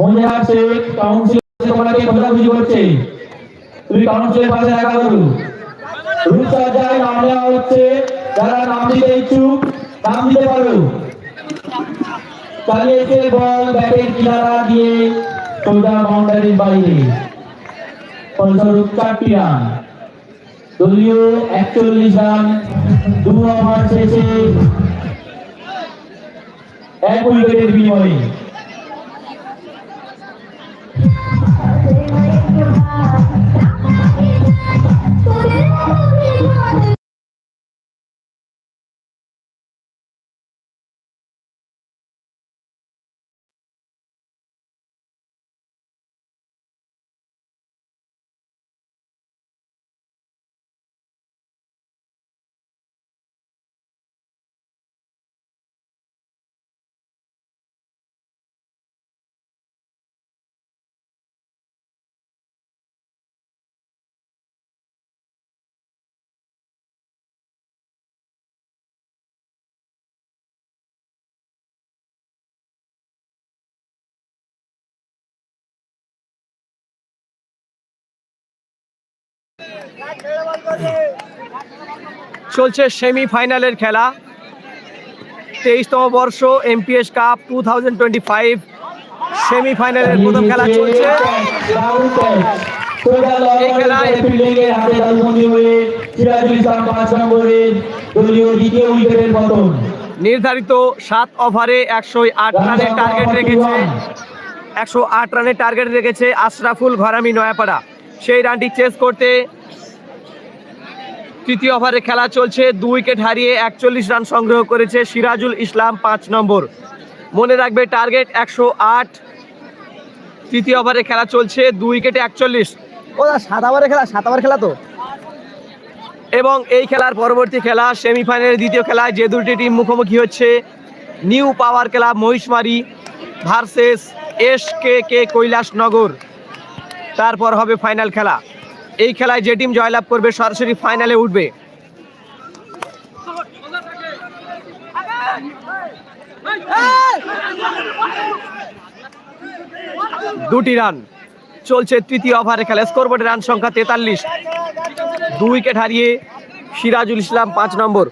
মনে আছে কাউন্সিল তোমাকে খোঁজাখুঁজি করছে। তুমি কাউন্সিলের পাশে দেখা করো রূপসজ্জায় নাম নেওয়া হচ্ছে, যারা নাম দিতে ইচ্ছুক, নাম দিতে পারো চালিয়েছে বল ব্যাটের কিনারা দিয়ে সোজা বাউন্ডারির বাইরে। ফলস্বরূপ চারটি রান। দলীয় একচল্লিশ রান, দু ওভার শেষে এক উইকেটের বিনিময়ে চলছে সেমিফাইনালের খেলা। তেইশতম বর্ষ MPS cup two thousand twenty five সেমিফাইনালের প্রথম খেলা চলছে। নির্ধারিত সাত ওভারে একশো আট রানের টার্গেট রেখেছে। একশো আট রানের টার্গেট রেখেছে আশরাফুল ঘরামি নয়াপাড়া। সেই রানটি চেস করতে তৃতীয় ওভারে খেলা চলছে। দুই উইকেট হারিয়ে একচল্লিশ রান সংগ্রহ করেছে সিরাজুল ইসলাম পাঁচ নম্বর। মনে রাখবে টার্গেট একশো আট। তৃতীয় ওভারে খেলা চলছে দুই উইকেটে একচল্লিশ। ও সাত ওভারে খেলা সাত ওভার খেলা তো। এবং এই খেলার পরবর্তী খেলা সেমিফাইনালের দ্বিতীয় খেলায় যে দুটি টিম মুখোমুখি হচ্ছে new power club Mahishmari versus S K K Kailashnagar. তারপর হবে ফাইনাল খেলা। এই খেলায় যে টিম জয়লাভ করবে, সরাসরি ফাইনালে উঠবে। দুটি রান। চলছে তৃতীয় ওভারে খেলা। স্কোরবোর্ডে রান সংখ্যা তেতাল্লিশ। দুই উইকেট হারিয়ে সিরাজুল ইসলাম পাঁচ নম্বর।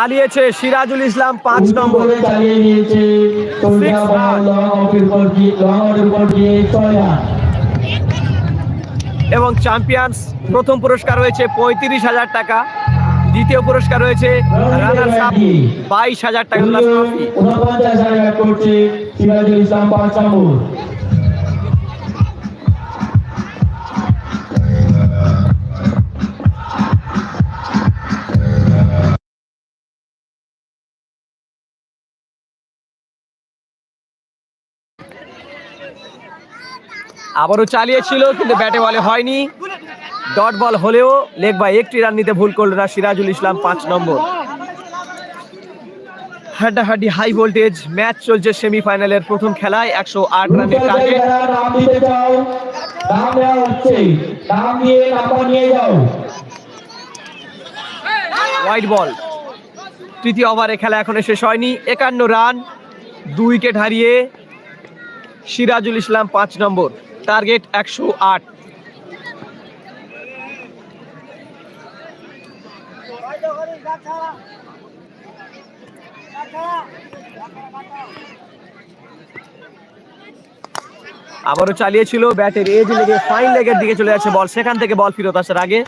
চালিয়েছে সিরাজুল ইসলাম পাঁচ নম্বর। চালিয়ে নিয়েছে এবং চ্যাম্পিয়ন্স প্রথম পুরস্কার হয়েছে পঁয়ত্রিশ হাজার টাকা। দ্বিতীয় পুরস্কার রয়েছে রানার্স আপ বাইশ হাজার টাকা। আবারও চালিয়েছিল, কিন্তু ব্যাটে বলে হয়নি। ডট বল হলেও লেগ বাই একটি রান নিতে ভুল করল না সিরাজুল ইসলাম পাঁচ নম্বর। হাড্ডাহাড্ডি হাই ভোল্টেজ, ম্যাচ চলছে সেমিফাইনালের প্রথম খেলায়, একশো আট রানের হোয়াইট বল। তৃতীয় ওভারে খেলা এখনও শেষ হয়নি, একান্ন রান, দুই উইকেট হারিয়ে সিরাজুল ইসলাম পাঁচ নম্বর। টার্গেট একশো আট আবারও চালিয়েছিল ব্যাটের এজ লেগে ফাইন লেগের দিকে চলে যাচ্ছে বল সেখান থেকে বল ফিরত আসার আগে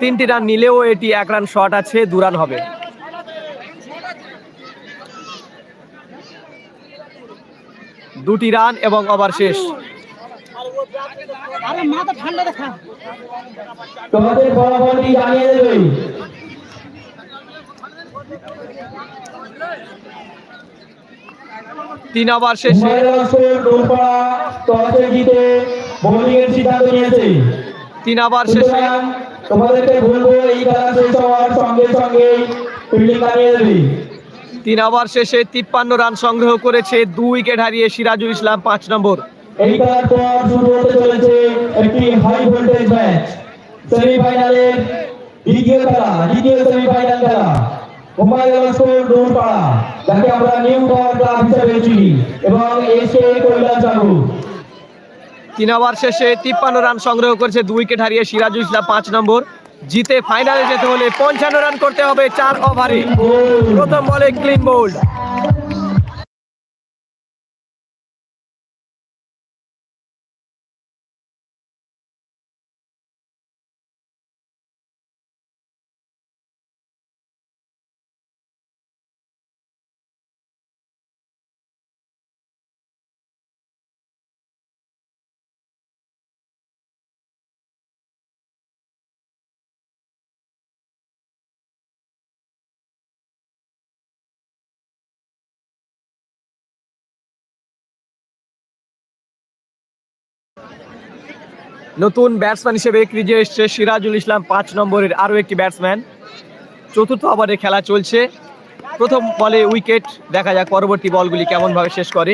তিনটি রান নিলেও এটি এক রান শট আছে দু রান হবে। দুটি রান এবং ওভার শেষ। তোমাদের ফলাফলটি জানিয়ে দেবে তিন ওভার শেষে। উমাইয়া লস্কর ডোরপাড়া টসে জিতে বোলিং এর সিদ্ধান্ত নিয়েছে। তিন ওভার শেষে তোমাদেরকে বলব এই খেলা শেষ হওয়ার সঙ্গে সঙ্গে ফিল্ডিং নামিয়ে দেবে। তিন ওভার শেষে তিপ্পান্ন রান সংগ্রহ করেছে দুই উইকেট হারিয়ে সিরাজুল ইসলাম পাঁচ নম্বর। এই খেলার পর শুরু হতে চলেছে একটি হাই ভোল্টেজ ম্যাচ সেমিফাইনালের দ্বিতীয় খেলা দ্বিতীয় সেমিফাইনাল খেলা। হুমায়ুন লস্কর ডোরপাড়া যাকে আমরা নিউ পাওয়ার ক্লাব হিসেবে চিনি এবং এসে কৈলাস তিন ওভার শেষে তিপ্পান্ন রান সংগ্রহ করেছে, দুই উইকেট হারিয়ে সিরাজুল ইসলাম পাঁচ নম্বর। জিতে ফাইনালে যেতে হলে পঞ্চান্ন রান করতে হবে চার ওভারে। প্রথম বলে ক্লিন বোল্ড। নতুন ব্যাটসম্যান হিসেবে ক্রিজে এসছে সিরাজুল ইসলাম পাঁচ নম্বরের আরও একটি ব্যাটসম্যান চতুর্থ ওভারে খেলা চলছে। প্রথম বলে উইকেট দেখা যাক পরবর্তী বলগুলি কেমনভাবে শেষ করে।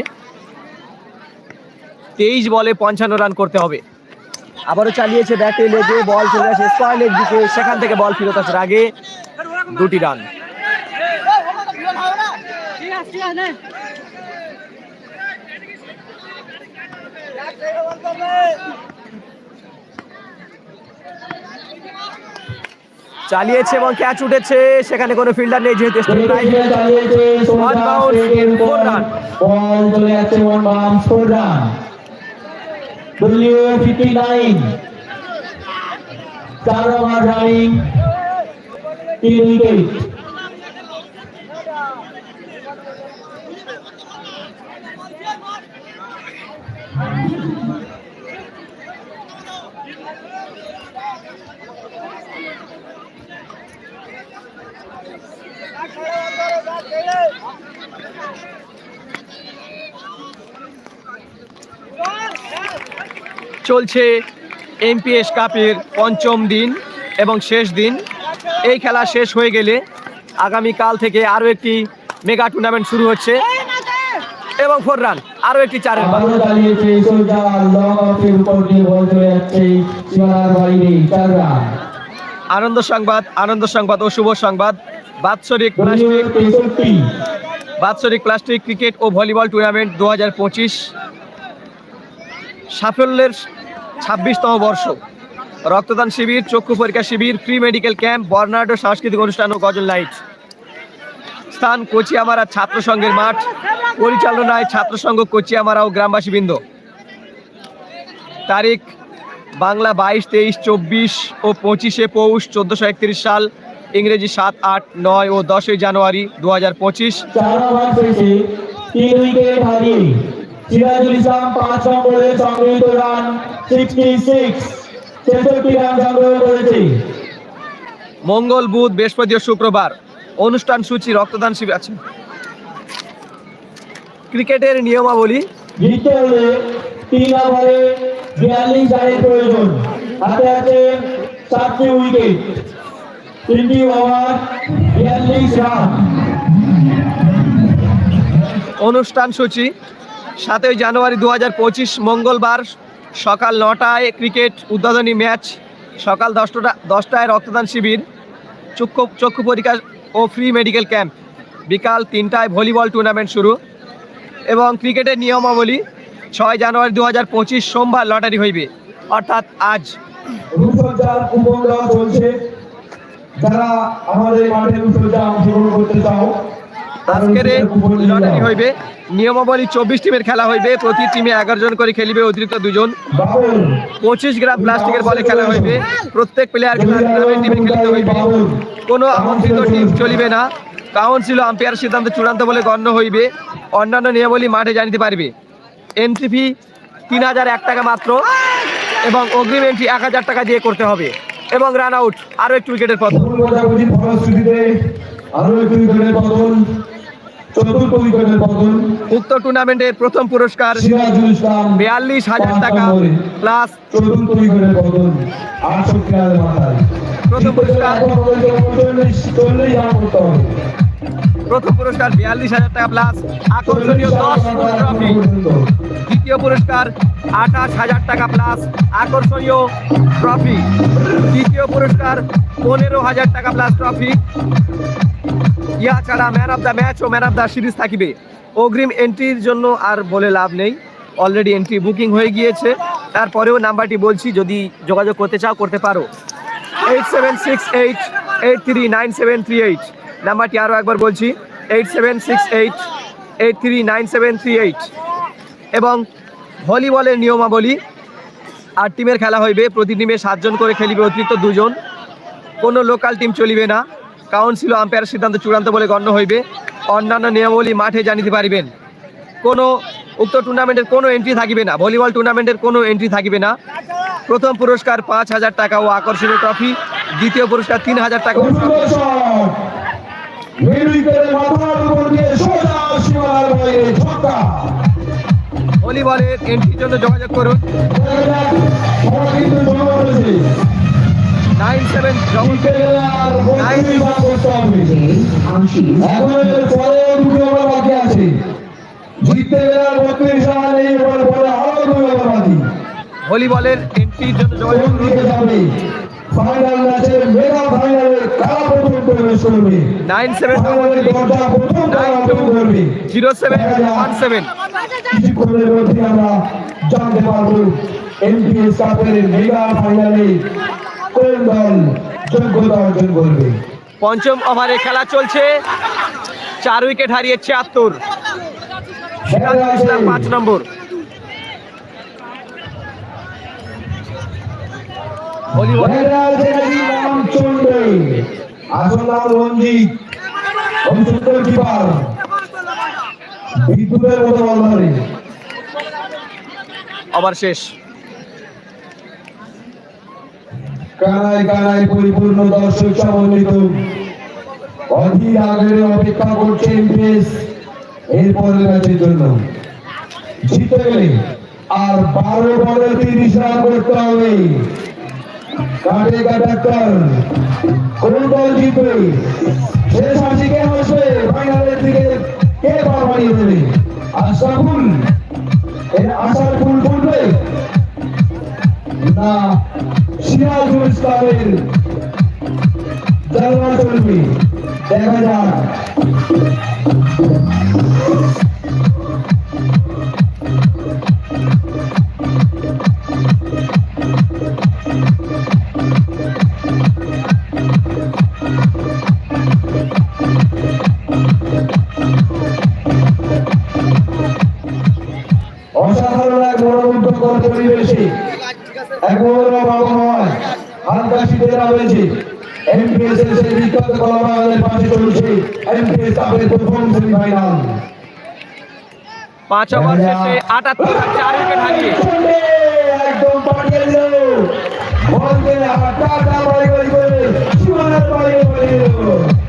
তেইশ বলে পঞ্চান্ন রান করতে হবে। আবারও চালিয়েছে ব্যাটে লেগে বল চলে আসে স্কোয়ারের দিকে। সেখান থেকে বল ফেরত আসার আগে দুটি রান চালিয়েছে এবং ক্যাচ উঠেছে। সেখানে কোনো ফিল্ডার নেই যেহেতু strike এই খেলা চালিয়েছে One bounce, four run. Ball চলে যাচ্ছে one bounce four run W fifty nine চার ওভার রানিং তিন উইকেট চলছে এমপিএস কাপের পঞ্চম দিন এবং শেষ দিন। এই খেলা শেষ হয়ে গেলে আগামীকাল থেকে আরও একটি মেগা টুর্নামেন্ট শুরু হচ্ছে এবং ফোর রান আরও একটি চারের আনন্দ সংবাদ আনন্দ সংবাদ ও শুভ সংবাদ। বাৎসরিক প্লাস্টিক বাৎসরিক প্লাস্টিক ক্রিকেট ও ভলিবল টুর্নামেন্ট দু হাজার পঁচিশ। সাফল্যের ছাব্বিশতম বর্ষ। রক্তদান শিবির, চক্ষু পরীক্ষা শিবির, প্রি মেডিকেল ক্যাম্প বর্নার্ডো সাংস্কৃতিক অনুষ্ঠান ও গজল নাইট। স্থান কোচিয়ামারা ছাত্র সংঘের মাঠ। পরিচালনায় ছাত্র সংঘ কোচিয়ামারা ও গ্রামবাসীবৃন্দ। তারিখ বাংলা বাইশ তেইশ চব্বিশ ও পঁচিশে পৌষ চোদ্দোশো একত্রিশ সাল ইংরেজি সাত আট নয় ও দশই জানুয়ারি দু হাজার পঁচিশ। চার ওভার শেষে তিন উইকেট হারিয়ে সিরাজুল ইসলাম পাঁচ নম্বরে সংগৃহীত রান সিক্সটি সিক্স ছেষট্টি রান সংগ্রহ করেছে। মঙ্গল বুধ বৃহস্পতি ও শুক্রবার অনুষ্ঠান সূচি রক্তদান শিবির আছে। ক্রিকেটের নিয়মাবলী জিততে হলে তিন ওভারে বিয়াল্লিশ রানের প্রয়োজন। হাতে আছে সাতটি উইকেট। তিনটি ওভার বিয়াল্লিশ রান অনুষ্ঠান সূচি, সাতই জানুয়ারি দু হাজার পঁচিশ মঙ্গলবার সকাল নটায় ক্রিকেট উদ্বোধনী ম্যাচ, সকাল দশটা, দশটায় রক্তদান শিবির, চক্ষু চক্ষু পরীক্ষা ও ফ্রি মেডিকেল ক্যাম্প। বিকাল তিনটায় ভলিবল টুর্নামেন্ট শুরু এবং ক্রিকেটের নিয়মাবলী ছয় জানুয়ারি দু হাজার পঁচিশ সোমবার লটারি হইবে। অর্থাৎ আজ। রূপসজ্জার কুপন দেওয়া চলছে যারা আমাদের মাঠে রূপসজ্জা অংশগ্রহণ করতে চাও আজকের এই রূপসজ্জার কুপন নিয়ে লটারি হইবে। নিয়মাবলী চব্বিশ টিমের খেলা হইবে প্রতি টিমে এগারো জন করে খেলিবে অতিরিক্ত দুজন। পঁচিশ গ্রাম প্লাস্টিকের বলে খেলা হইবে। প্রত্যেক প্লেয়ার টিমে খেলতে হইবে। কোনো আমন্ত্রিত টিম চলিবে না। কাউন্সিল আম্পায়ার সিদ্ধান্ত চূড়ান্ত বলে গণ্য হইবে। অন্যান্য নিয়মাবলী মাঠে জানিতে পারবে। এন্ট্রি ফি তিন হাজার এক টাকা মাত্র এবং অগ্রিম এন্ট্রি এক হাজার টাকা দিয়ে করতে হবে। এবং রান আউট আরও একটি উইকেটের পথ উক্ত টুর্নামেন্টের প্রথম পুরস্কার বিয়াল্লিশ হাজার টাকা। প্লাস প্রথম পুরস্কার। প্রথম পুরস্কার বিয়াল্লিশ হাজার টাকা প্লাস আকর্ষণীয় দশ ট্রফি দ্বিতীয় পুরস্কার আঠাশ হাজার টাকা প্লাস আকর্ষণীয় ট্রফি তৃতীয় পুরস্কার পনেরো হাজার টাকা প্লাস ট্রফি ইয়া ছাড়া ম্যান অফ দ্য ম্যাচ ও ম্যান অফ দ্য সিরিজ থাকিবে। অগ্রিম এন্ট্রির জন্য আর বলে লাভ নেই। অলরেডি এন্ট্রি বুকিং হয়ে গিয়েছে। তারপরেও নাম্বারটি বলছি, যদি যোগাযোগ করতে চাও, করতে পারো। Eight seven six eight eight three nine seven three eight নাম্বারটি আরও একবার বলছি? Eight seven six eight eight three nine seven three eight এবং ভলিবলের নিয়মাবলী, আর টিমের খেলা হইবে প্রতি টিমে সাতজন করে খেলিবে, অতিরিক্ত দুজন। কোনো লোকাল টিম চলিবে না। কাউন্সিল আম্পায়ার সিদ্ধান্ত চূড়ান্ত বলে গণ্য হইবে। অন্যান্য নিয়মাবলী মাঠে জানিতে পারিবেন। কোনো উক্ত টুর্নামেন্টের কোনো এন্ট্রি থাকিবে না। ভলিবল টুর্নামেন্টের কোনো এন্ট্রি থাকিবে না। প্রথম পুরস্কার পাঁচ হাজার টাকা ও আকর্ষণীয় ট্রফি দ্বিতীয় পুরস্কার তিন হাজার টাকা ও ট্রফি মাথার উপর দিয়ে সোজা সীমানার বাইরে ছক্কা ভলিবলের এন্ট্রির জন্য যোগাযোগ করুন। নাইন সেভেন আর বত্রিশ রান জিততে গেলে আর বত্রিশ এই ওভার আরও দুই ওভার বাকি। ভলিবলের এন্ট্রির জন্য যোগাযোগ করুন। ফাইনাল ম্যাচের মেগা কারা প্রথম প্রবেশ করবে নাইন সেভেন ফাইনালের দরজা প্রথম কারা ওপেন করবে। জিরো সেভেন ওয়ান সেভেন কিছুক্ষণের মধ্যে আমরা জানতে পারব এমপিএস কাপের মেগা ফাইনালে কোন দল যোগ্যতা অর্জন করবে। পঞ্চম ওভারে খেলা চলছে। চার উইকেট হারিয়ে ছিয়াত্তর। পাঁচ নম্বর। রঞ্জিত। কিপার। বিদ্যুতের মতো ধরে শেষ। কানায় কানায় পরিপূর্ণ দর্শক সমন্বিত অধীর আগ্রহে অপেক্ষা করছে এমপিএস এরপরের ম্যাচের জন্য। জিতে গেলে আর বারো বলে তিরিশ রান করতে হবে। কাটে কাটাক্কর কোন দল জিতবে? শেষ হাসি কে হাসবে ফাইনালের দিকে কে পার বাড়িয়ে দেবে? আশরাফুল এর আশার ফুল ফুলবে না সিরাজুল ইসলামের জালমা চলবে দেখা যাক। পাঁচ ওভার শেষে আটাত্তর চার উইকেট হারিয়ে। বাড়ি বাড়ি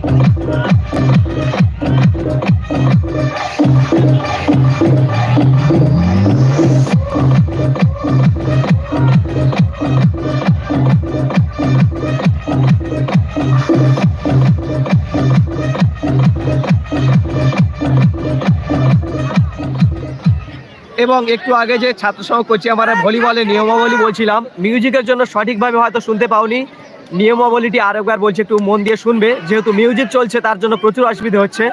এবং একটু আগে যে ছাত্র সংঘ করছি, আমরা ভলিবলের নিয়মাবলী বলছিলাম। মিউজিকের জন্য সঠিকভাবে হয়তো শুনতে পাওনি। নিয়মাবলীটি আরেকবার বলছে, একটু মন দিয়ে শুনবে। যেহেতু মিউজিক চলছে, তার জন্য প্রচুর অসুবিধা হচ্ছে।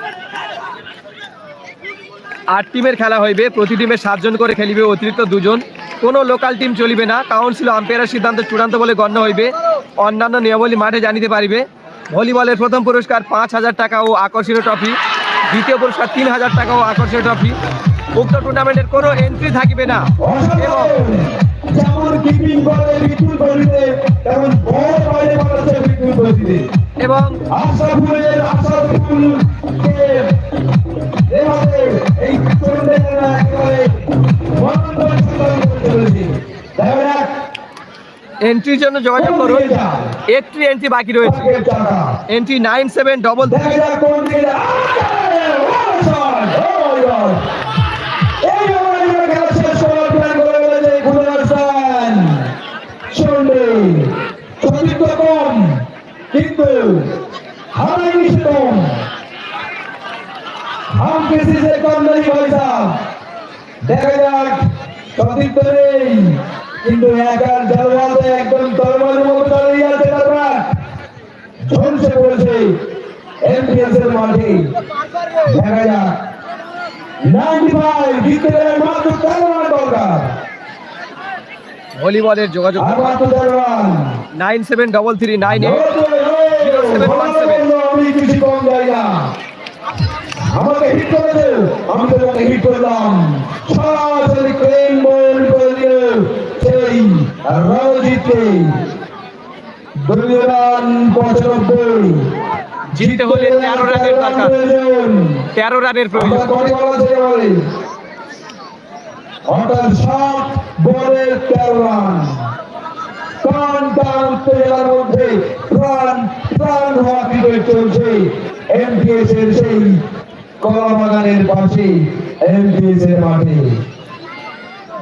আট টিমের খেলা হইবে, প্রতি টিমে সাতজন করে খেলিবে, অতিরিক্ত দুজন। কোনো লোকাল টিম চলিবে না। কাউন্সিল আম্পায়ারের সিদ্ধান্ত চূড়ান্ত বলে গণ্য হইবে। অন্যান্য নিয়মাবলী মাঠে জানিতে পারিবে। ভলিবলের প্রথম পুরস্কার পাঁচ হাজার টাকা ও আকর্ষণীয় ট্রফি দ্বিতীয় পুরস্কার তিন হাজার টাকা ও আকর্ষণীয় ট্রফি উক্ত টুর্নামেন্টের কোনো এন্ট্রি থাকবে না। এবং যেমন কিপিং করে তেমন বল বাইরে পাঠাচ্ছে আশরাফুলের এভাবে এই একেবারে এন্ট্রির জন্য যোগাযোগ করুন। দিকে একটি এন্ট্রি বাকি রয়েছে। এন্ট্রি নাইন সেভেন ডবল দেখা যাক কোন দিকে যায়। আরে, ওয়াও! God! এই আমার খেলা শেষ করার প্ল্যান করে ফেলেছে খুলে আসছেন চলবে সতীর্থ কম কিন্তু হারাইনি কম হাম বেশি যে কম নেই পয়সা, দেখা যাক কতদিন ধরেই কিন্তু একার দরবারে একদম দরবারের মতো দাঁড়িয়ে আছে দরবার ঝলসে পড়েছে এমপিএস এর মাঠে। দেখা যাক। নাইনটি ফাইভ জিতে মাত্র তেরো রান দরকার। ভলিবলের যোগাযোগ nine seven double three nine eight. আমি কিছু কম যাই আমাকে হিট করে দে আমি তো তোমাকে হিট করলাম সরাসরি ক্রেন বল করে দিল সেই রণজিৎকে দলীয় রান পঁচানব্বই। জিততে হলে তেরো রানের দরকার। তেরো রানের প্রয়োজন।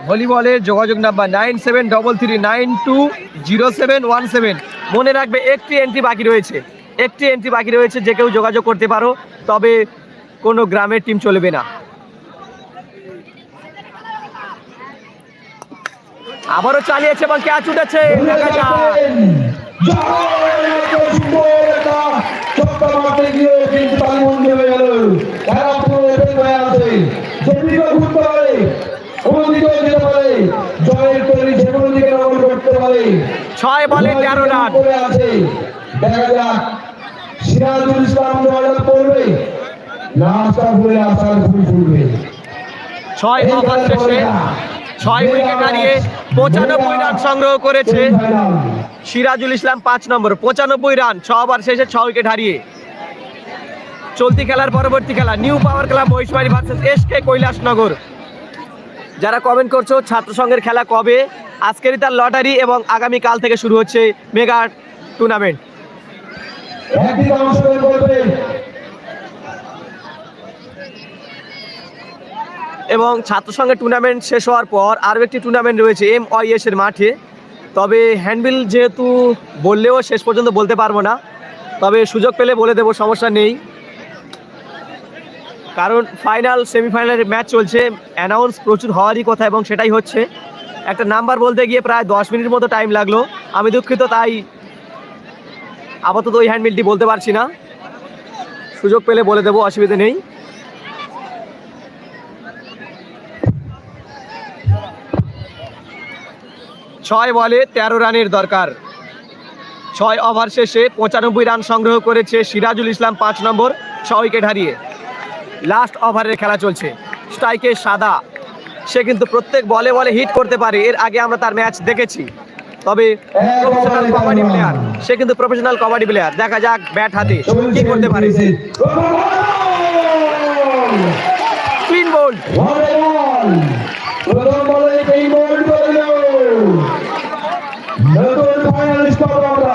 ভলিবলের যোগাযোগ number nine seven double three nine two zero seven one seven. মনে রাখবে, একটি এন্ট্রি বাকি রয়েছে। একটি এন্ট্রি বাকি রয়েছে, যে কেউ যোগাযোগ করতে পারো, তবে কোনো গ্রামের টিম চলবে না। আবারও চালিয়েছে এবং ক্যাচ উঠেছে। ছয় বলে তেরো রান সিরাজুল ইসলাম জয়লাভ করবে আশা ফুলে আশার ফুল ছয় ওভার শেষে, ছয় উইকেট হারিয়ে পঁচানব্বই রান সংগ্রহ করেছে সিরাজুল ইসলাম পাঁচ নম্বর, পঁচানব্বই রান, ছ ওভার শেষে ছ উইকেট হারিয়ে। চলতি খেলার পরবর্তী খেলা, new power club Mahishbari versus S K Kailashnagar. যারা কমেন্ট করছ ছাত্র সংঘের খেলা কবে? আজকেরই তার লটারি এবং আগামী কাল থেকে শুরু হচ্ছে মেগা টুর্নামেন্ট একদিকে অংশগ্রহণ করবে এবং ছাত্র সংঘের টুর্নামেন্ট শেষ হওয়ার পর আরও একটি টুর্নামেন্ট রয়েছে এম এর মাঠে। তবে হ্যান্ডবিল যেহেতু বললেও শেষ পর্যন্ত বলতে পারব না। তবে সুযোগ পেলে বলে দেবো, সমস্যা নেই। কারণ ফাইনাল সেমিফাইনালের ম্যাচ চলছে। অ্যানাউন্স প্রচুর হওয়ারই কথা এবং সেটাই হচ্ছে। একটা নাম্বার বলতে গিয়ে প্রায় দশ মিনিট মতো টাইম লাগল। আমি দুঃখিত, তাই আপাতত ওই হ্যান্ডবিলটি বলতে পারছি না। সুযোগ পেলে বলে দেবো, অসুবিধা নেই। ছয় বলে তেরো রানের দরকার। ছয় ওভার শেষে পঁচানব্বই রান সংগ্রহ করেছে সিরাজুল ইসলাম পাঁচ নম্বর ছ উইকেট হারিয়ে। লাস্ট ওভারের খেলা চলছে। স্ট্রাইকে সাদা। সে কিন্তু প্রত্যেক বলে বলে হিট করতে পারে। এর আগে আমরা তার ম্যাচ দেখেছি। তবে প্রফেশনাল কবাডি প্লেয়ার সে কিন্তু প্রফেশনাল কবাডি প্লেয়ার দেখা যাক ব্যাট হাতে কি করতে পারে। ক্লিন বোল্ড প্রথম বলে এই বল করল নতুন ফাইনালিস্ট পাবো আমরা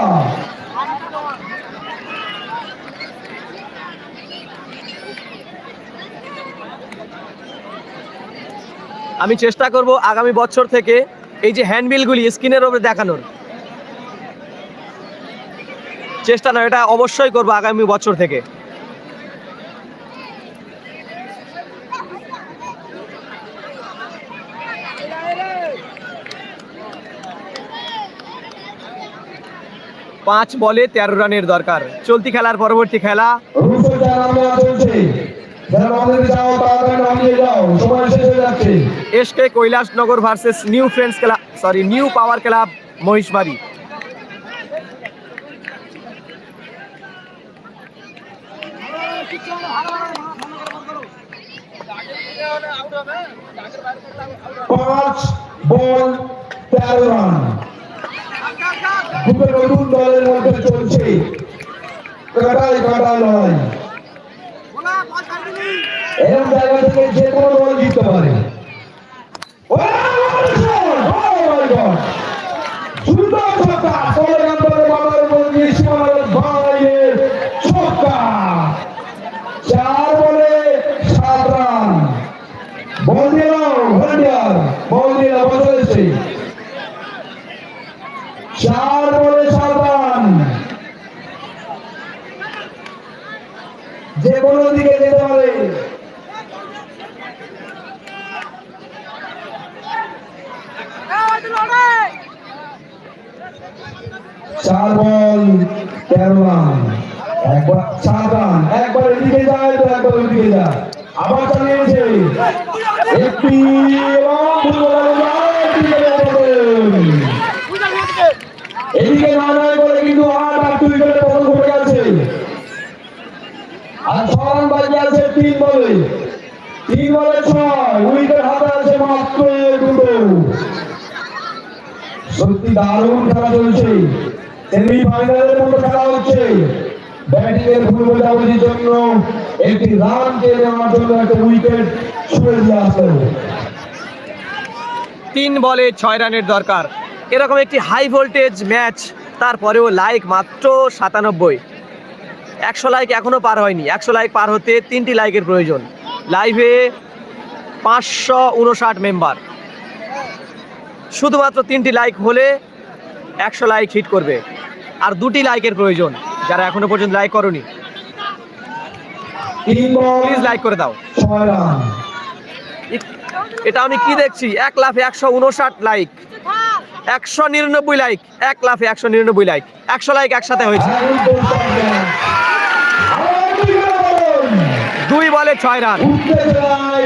আমি চেষ্টা করব আগামী বছর থেকে এই যে হ্যান্ডবিলগুলি স্ক্রিনের ওপরে দেখানোর। চেষ্টা নয় এটা অবশ্যই করব আগামী বছর থেকে। পাঁচ বলে তেরো রানের দরকার। চলতি খেলার পরবর্তী খেলা। SK Kailashnagar versus new friends club sorry new power club Mahishbari. পাঁচ বল তেরো রান। দুটো নতুন দলের মধ্যে চলছে। কাটাই কাটা লড়াই। এরকম জায়গা থেকে যে কোনো দল জিততে পারে। ও, oh my God! সুন্দর ছক্কা, পরের নম্বরে বাবার উপর দিয়ে সীমানার বাইরের ছক্কা। চার বলে সাত রান চার বল তেরো রান একবার চার রান একবার এদিকে যায় তো একবার ওইদিকে যায় আবার চালিয়েছে একটি এবং দুই বলে যায়, একটি বলে যাবে। এদিকে না যায় বলে কিন্তু আট আট দুই উইকেটে পতন ঘটে গেছে আর ছ রান বাকি আছে তিন বলে তিন বলে ছয় সত্যি দারুণ খেলা চলছে। সেমি ফাইনালের মতো খেলা হচ্ছে। ব্যাটিং এর বোঝাবুঝির জন্য একটি রান নেওয়ার জন্য একটা উইকেট দিয়ে তিন বলে ছয় রানের দরকার। এরকম একটি হাই ভোল্টেজ ম্যাচ তারপরেও লাইক মাত্র সাতানব্বই। একশো লাইক এখনও পার হয়নি। একশো লাইক পার হতে তিনটি লাইকের প্রয়োজন। লাইভে পাঁচশো উনষাট মেম্বার শুধুমাত্র তিনটি লাইক হলে একশো লাইক হিট করবে। আর দুটি লাইকের প্রয়োজন, যারা এখনও পর্যন্ত লাইক করনি। প্লিজ লাইক করে দাও। এটা আমি কি দেখছি? এক লাফে একশো উনষাট লাইক একশো নিরানব্বই লাইক এক লাফে একশো নিরানব্বই লাইক একশো লাইক একসাথে হয়েছে। দুই বলে ছয় রান।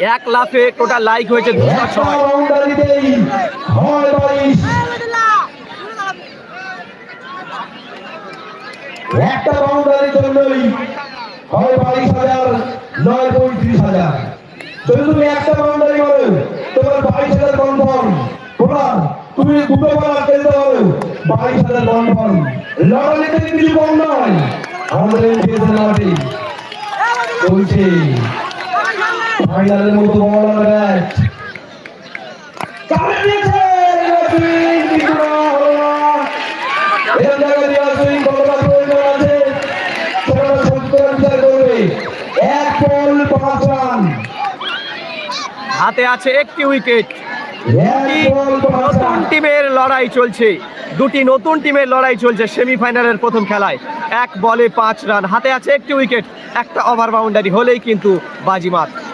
এক লাফে টোটাল লাইক হয়েছে একটা হয় বাইশ হাজার হাজার। তুমি একটা তোমার বাইশ হাজার তুমি দুটো বাইশ হাজার চলছে। ফাইনালের মতো ব্যাট হাতে আছে একটি উইকেট। নতুন টিমের লড়াই চলছে। দুটি নতুন টিমের লড়াই চলছে সেমিফাইনালের প্রথম খেলায়। এক বলে পাঁচ রান। হাতে আছে একটি উইকেট। একটা ওভার বাউন্ডারি হলেই কিন্তু বাজিমাত।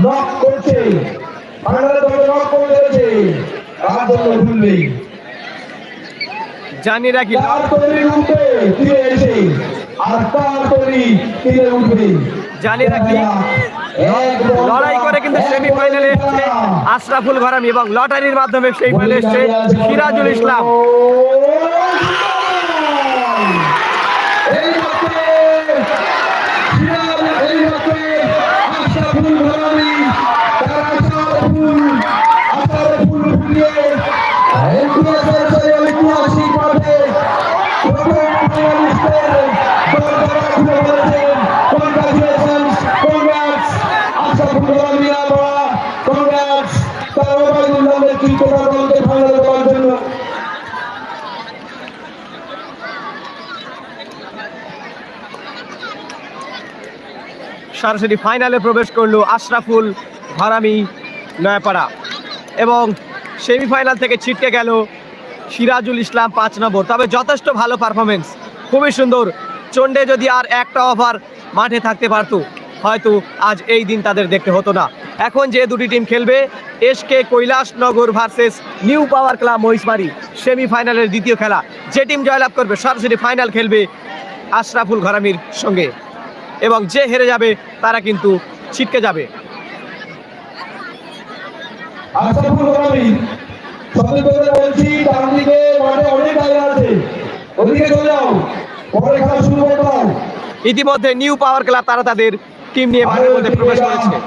নক করছে ফাইনালে দলে নক করে দিয়েছে তার জন্য ভুলবে জানিয়ে রাখি কার তৈরি উঠবে তীরে এসে আর কার তৈরি তীরে উঠবে জানিয়ে রাখি লড়াই করে কিন্তু সেমিফাইনালে এসছে আশরাফুল ঘরামি এবং লটারির মাধ্যমে সেই ফাইনালে এসছে সিরাজুল ইসলাম সরাসরি ফাইনালে প্রবেশ করল আশরাফুল ঘরামি নয়াপাড়া। এবং সেমিফাইনাল থেকে ছিটকে গেল সিরাজুল ইসলাম পাঁচ নম্বর। তবে যথেষ্ট ভালো পারফরমেন্স খুবই সুন্দর। চন্ডে যদি আর একটা ওভার মাঠে থাকতে পারতো, হয়তো আজ এই দিন তাদের দেখতে হতো না। এখন যে দুটি টিম খেলবে SK Kailashnagar versus new power club Mahishmari সেমিফাইনালের দ্বিতীয় খেলা। যে টিম জয়লাভ করবে, সরাসরি ফাইনাল খেলবে আশরাফুল ঘরামির সঙ্গে। এবং যে হেরে যাবে তারা কিন্তু ছিটকে যাবে। ইতিমধ্যে নিউ পাওয়ার ক্লাব তারা তাদের টিম নিয়ে মাঠের মধ্যে প্রবেশ করেছে।